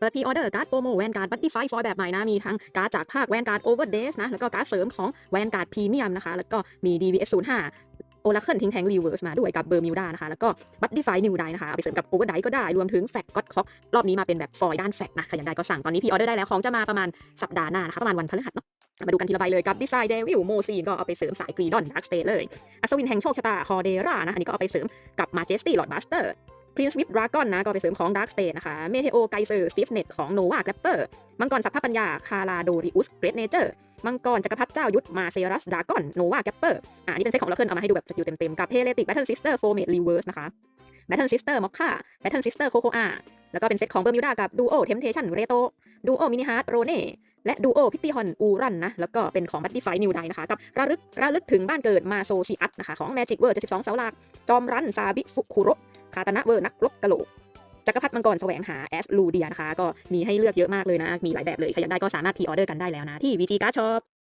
เปิดพรีออเดอร์การ์ดโปรโมแวนการ์ดบัตตี้ไฟฟอยแบบใหม่นะ มีทั้งการ์ดจากภาคแวนการ์ดโอเวอร์เดสนะ แล้วก็การ์ดเสริมของแวนการ์ดพรีเมียมนะคะ แล้วก็มี DBS 05โอลาเคิลทิ้งแทงรีเวิร์สมาด้วยกับเบอร์มิวดานะคะ แล้วก็บัตตี้ไฟนิวไดนะคะ เอาไปเสริมกับโอเวอร์ไดก็ได้ รวมถึงแฟกก็อตคอกรอบนี้มาเป็นแบบฟอยด้านแฟกนะ ใครอยากได้ก็สั่ง ตอนนี้พีออเดอร์ได้แล้ว ของจะมาประมาณสัปดาห์หน้านะคะ ประมาณวันพฤหัสเนาะมาดูกันทีละใบเลยกับดีไซน์เดวิลโมซีนก็เอาไปเสริมสายกรีดอนดักสเตเลยอัศวินแห่งโชคชะตาคอเดรานะ อันนี้ก็เอาไปเสริมกับมาเจสตี้ลอดบัสเตอร์ พรินซ์วิปดราก้อนนะ ก็ไปเสริมของดาร์กสเตนะคะเมเทโอไกเซอร์สตีฟเน็ตของโนวาแกรปเปอร์มังกรสัพพปัญญา คาราโดริอุสเกรดเนเจอร์ มังกรจักรพรรดิเจ้ายุทธมาเซรัสดราก้อนโนวาแกรปเปอร์อ่านี่เป็นเซตของเราเคิลเอามาให้ดูแบบสกิลเต็มๆ กับเฮเลติกแบทเทิลซิสเตอร์โฟเมดรีเวิร์สนะคะแบทเทิลซิสเตอร์มอคค่าแบทเทิลซิสเตอร์โคโคอาแล้วก็เป็นเซตของเบอร์มิวดากับดูโอเทมเทชันเรโตดูโอมินิฮาร์ดโรเน่และดูโอพิตตี้ฮอนอูรันนะ แล้วก็เป็นของบัตตี้ไฟนิวไดนะคะ กับระลึกระลึกถึงบ้านเกิดมาโซชิอัตนะคะ ของ Magic เวอร์72เสาหลักจอมรันซาบิฟุคุโร คาตานะเวอร์นักรบกะโหลกจักรพรรดิมังกรแสวงหาแอสลูเดียนะคะ ก็มีให้เลือกเยอะมากเลยนะ มีหลายแบบเลย ใครอยากได้ก็สามารถพรีออเดอร์กันได้แล้วนะ ที่ VG Card Shop